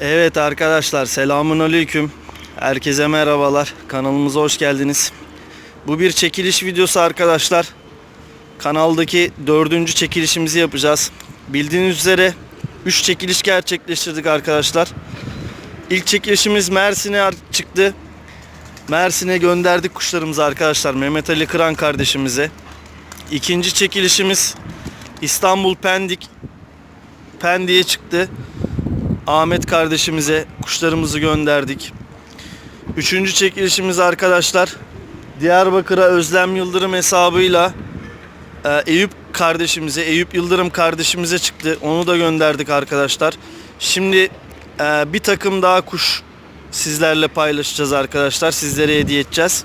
Evet arkadaşlar selamun aleyküm. Herkese merhabalar. Kanalımıza hoş geldiniz. Bu bir çekiliş videosu arkadaşlar. Kanaldaki dördüncü çekilişimizi yapacağız. Bildiğiniz üzere 3 çekiliş gerçekleştirdik arkadaşlar. İlk çekilişimiz Mersin'e çıktı. Mersin'e gönderdik kuşlarımızı arkadaşlar. Mehmet Ali Kıran kardeşimize. İkinci çekilişimiz İstanbul Pendik Pendik'e çıktı. Ahmet kardeşimize kuşlarımızı gönderdik. Üçüncü çekilişimiz arkadaşlar Diyarbakır'a Özlem Yıldırım hesabıyla e, Eyüp kardeşimize, Eyüp Yıldırım kardeşimize çıktı. Onu da gönderdik arkadaşlar. Şimdi e, bir takım daha kuş sizlerle paylaşacağız arkadaşlar. Sizlere hediye edeceğiz.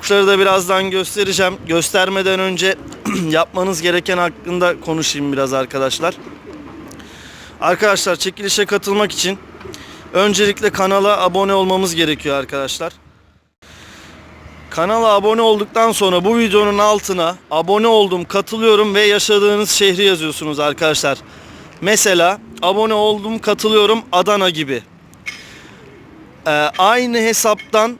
Kuşları da birazdan göstereceğim. Göstermeden önce yapmanız gereken hakkında konuşayım biraz arkadaşlar. Arkadaşlar çekilişe katılmak için öncelikle kanala abone olmamız gerekiyor arkadaşlar. Kanala abone olduktan sonra bu videonun altına abone oldum, katılıyorum ve yaşadığınız şehri yazıyorsunuz arkadaşlar. Mesela abone oldum, katılıyorum Adana gibi. Ee, aynı hesaptan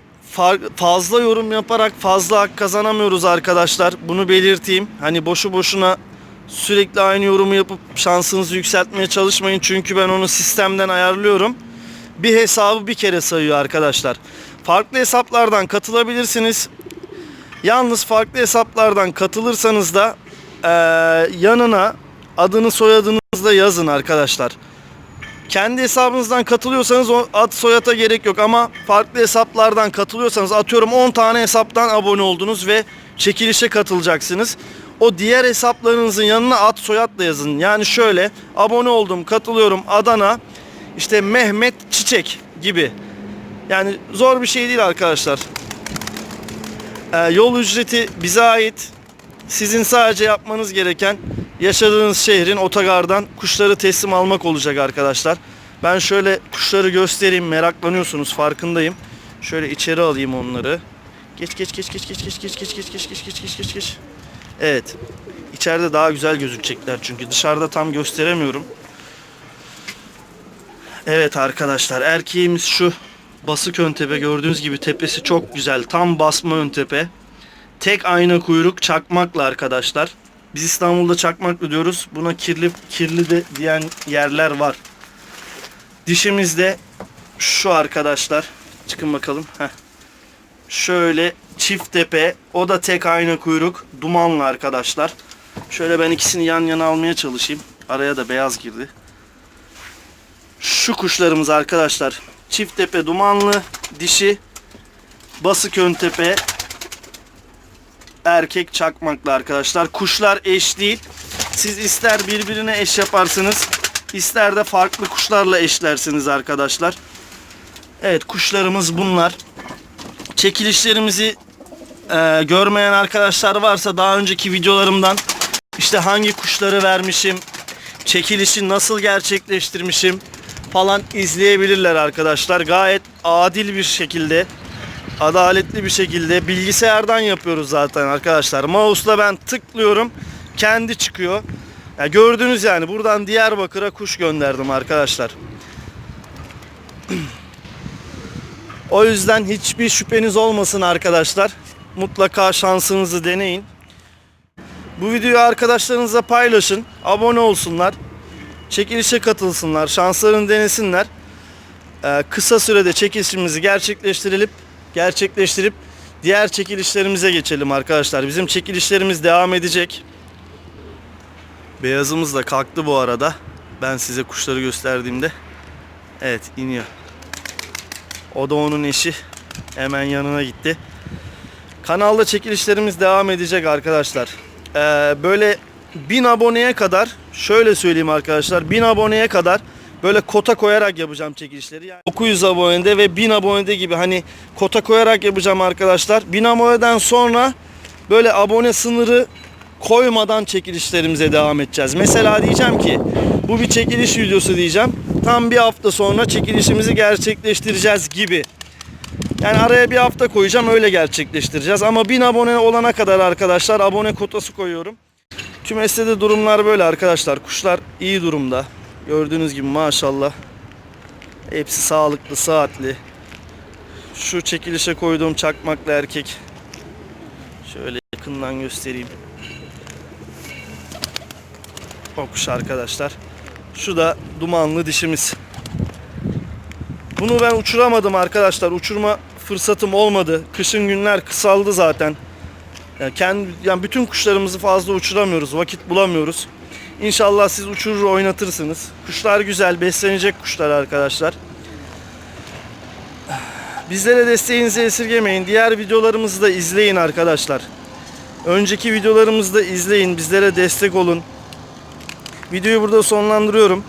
fazla yorum yaparak fazla hak kazanamıyoruz arkadaşlar. Bunu belirteyim. Hani boşu boşuna sürekli aynı yorumu yapıp şansınızı yükseltmeye çalışmayın. Çünkü ben onu sistemden ayarlıyorum. Bir hesabı bir kere sayıyor arkadaşlar. Farklı hesaplardan katılabilirsiniz. Yalnız farklı hesaplardan katılırsanız da eee, yanına adını soyadınızı da yazın arkadaşlar. Kendi hesabınızdan katılıyorsanız ad soyata gerek yok ama farklı hesaplardan katılıyorsanız atıyorum 10 tane hesaptan abone oldunuz ve çekilişe katılacaksınız. O diğer hesaplarınızın yanına ad soyad da yazın. Yani şöyle abone oldum, katılıyorum Adana, işte Mehmet Çiçek gibi. Yani zor bir şey değil arkadaşlar. Ee, yol ücreti bize ait. Sizin sadece yapmanız gereken yaşadığınız şehrin otogardan kuşları teslim almak olacak arkadaşlar. Ben şöyle kuşları göstereyim meraklanıyorsunuz farkındayım. Şöyle içeri alayım onları. Geç geç geç geç geç geç geç geç geç geç geç geç geç geç geç. Evet. İçeride daha güzel gözükecekler çünkü dışarıda tam gösteremiyorum. Evet arkadaşlar erkeğimiz şu basık ön tepe gördüğünüz gibi tepesi çok güzel tam basma ön tepe. Tek ayna kuyruk çakmakla arkadaşlar. Biz İstanbul'da çakmaklı diyoruz. Buna kirli kirli de diyen yerler var. Dişimiz de şu arkadaşlar. Çıkın bakalım. Heh. Şöyle çift tepe. O da tek ayna kuyruk. Dumanlı arkadaşlar. Şöyle ben ikisini yan yana almaya çalışayım. Araya da beyaz girdi. Şu kuşlarımız arkadaşlar. Çift tepe dumanlı dişi. Basık ön tepe erkek çakmaklı arkadaşlar. Kuşlar eş değil. Siz ister birbirine eş yaparsınız, ister de farklı kuşlarla eşlersiniz arkadaşlar. Evet kuşlarımız bunlar. Çekilişlerimizi e, görmeyen arkadaşlar varsa daha önceki videolarımdan işte hangi kuşları vermişim, çekilişi nasıl gerçekleştirmişim falan izleyebilirler arkadaşlar. Gayet adil bir şekilde adaletli bir şekilde bilgisayardan yapıyoruz zaten arkadaşlar. Mouse'la ben tıklıyorum. Kendi çıkıyor. Ya gördünüz yani buradan Diyarbakır'a kuş gönderdim arkadaşlar. o yüzden hiçbir şüpheniz olmasın arkadaşlar. Mutlaka şansınızı deneyin. Bu videoyu arkadaşlarınızla paylaşın. Abone olsunlar. Çekilişe katılsınlar. Şanslarını denesinler. Ee, kısa sürede çekilişimizi gerçekleştirelim gerçekleştirip diğer çekilişlerimize geçelim arkadaşlar. Bizim çekilişlerimiz devam edecek. Beyazımız da kalktı bu arada. Ben size kuşları gösterdiğimde. Evet iniyor. O da onun eşi. Hemen yanına gitti. Kanalda çekilişlerimiz devam edecek arkadaşlar. Ee, böyle 1000 aboneye kadar şöyle söyleyeyim arkadaşlar 1000 aboneye kadar böyle kota koyarak yapacağım çekilişleri. Yani 900 abonede ve 1000 abonede gibi hani kota koyarak yapacağım arkadaşlar. 1000 aboneden sonra böyle abone sınırı koymadan çekilişlerimize devam edeceğiz. Mesela diyeceğim ki bu bir çekiliş videosu diyeceğim. Tam bir hafta sonra çekilişimizi gerçekleştireceğiz gibi. Yani araya bir hafta koyacağım öyle gerçekleştireceğiz. Ama 1000 abone olana kadar arkadaşlar abone kotası koyuyorum. Kümeste de durumlar böyle arkadaşlar. Kuşlar iyi durumda. Gördüğünüz gibi maşallah. Hepsi sağlıklı, sıhhatli. Şu çekilişe koyduğum çakmaklı erkek. Şöyle yakından göstereyim. O kuş arkadaşlar. Şu da dumanlı dişimiz. Bunu ben uçuramadım arkadaşlar. Uçurma fırsatım olmadı. Kışın günler kısaldı zaten. Yani, kendi, yani bütün kuşlarımızı fazla uçuramıyoruz. Vakit bulamıyoruz. İnşallah siz uçurur oynatırsınız. Kuşlar güzel, beslenecek kuşlar arkadaşlar. Bizlere desteğinizi esirgemeyin. Diğer videolarımızı da izleyin arkadaşlar. Önceki videolarımızı da izleyin. Bizlere destek olun. Videoyu burada sonlandırıyorum.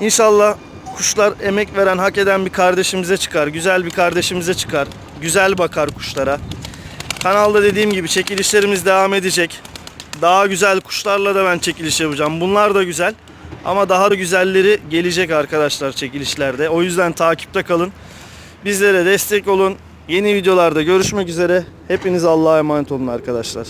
İnşallah kuşlar emek veren, hak eden bir kardeşimize çıkar. Güzel bir kardeşimize çıkar. Güzel bakar kuşlara. Kanalda dediğim gibi çekilişlerimiz devam edecek. Daha güzel kuşlarla da ben çekiliş yapacağım. Bunlar da güzel. Ama daha da güzelleri gelecek arkadaşlar çekilişlerde. O yüzden takipte kalın. Bizlere destek olun. Yeni videolarda görüşmek üzere. Hepiniz Allah'a emanet olun arkadaşlar.